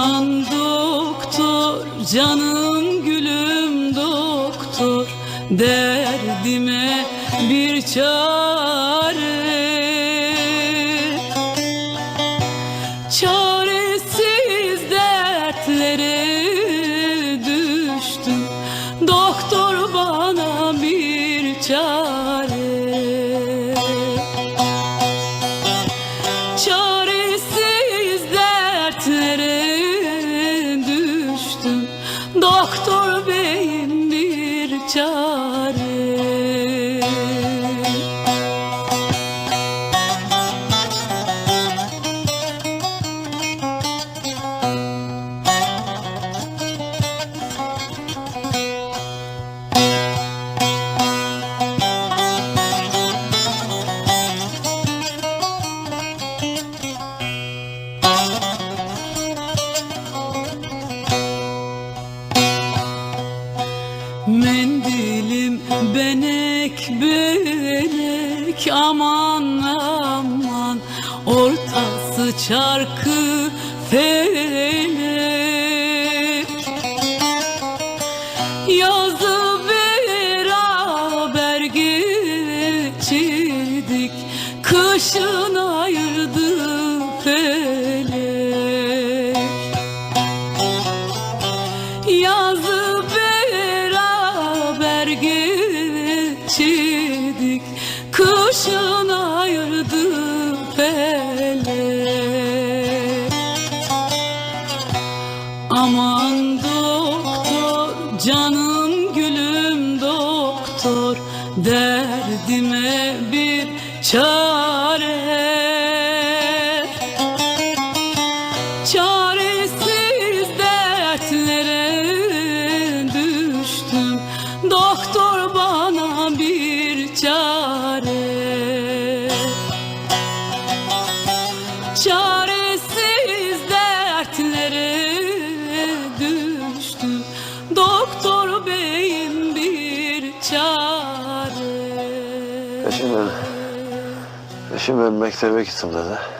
Aman doktor canım gülüm doktor. Derdime bir çare кто Şimdi ben mektebe gittim dedi.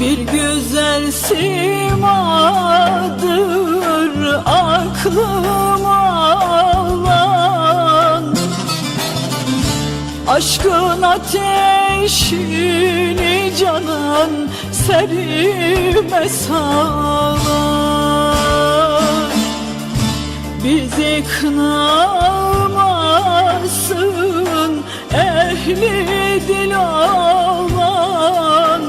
Bir güzel simadır aklıma alan Aşkın ateşini canan serime salan. Bizi kınamasın ehli dil olan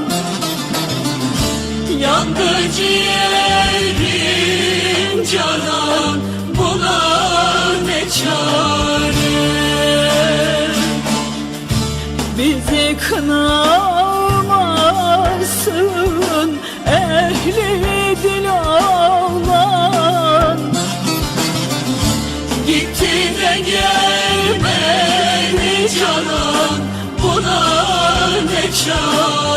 Yandı ciğerim Bizi kınamasın Ehli dil olan Gitti de gelmedi canan Buna ne çare